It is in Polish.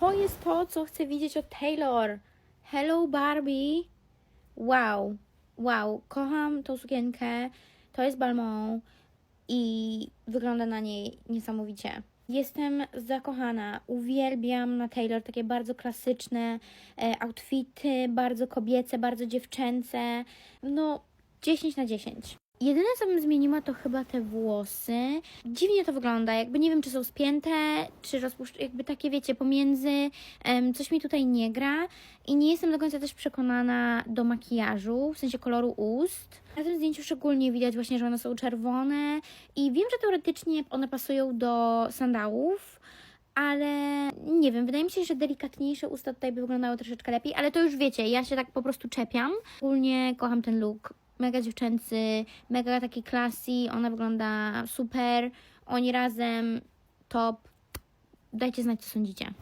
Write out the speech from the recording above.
To jest to, co chcę widzieć od Taylor. Hello Barbie. Wow, wow, kocham tą sukienkę. To jest Balmain i wygląda na niej niesamowicie. Jestem zakochana, uwielbiam na Taylor takie bardzo klasyczne e, outfity, bardzo kobiece, bardzo dziewczęce. No, 10 na 10. Jedyne, co bym zmieniła, to chyba te włosy. Dziwnie to wygląda, jakby nie wiem, czy są spięte, czy rozpuszczone, jakby takie, wiecie, pomiędzy. Em, coś mi tutaj nie gra i nie jestem do końca też przekonana do makijażu, w sensie koloru ust. Na tym zdjęciu szczególnie widać właśnie, że one są czerwone i wiem, że teoretycznie one pasują do sandałów, ale nie wiem, wydaje mi się, że delikatniejsze usta tutaj by wyglądały troszeczkę lepiej, ale to już wiecie, ja się tak po prostu czepiam. Ogólnie kocham ten look, mega dziewczęcy, mega taki classy, ona wygląda super, oni razem, top. Dajcie znać, co sądzicie.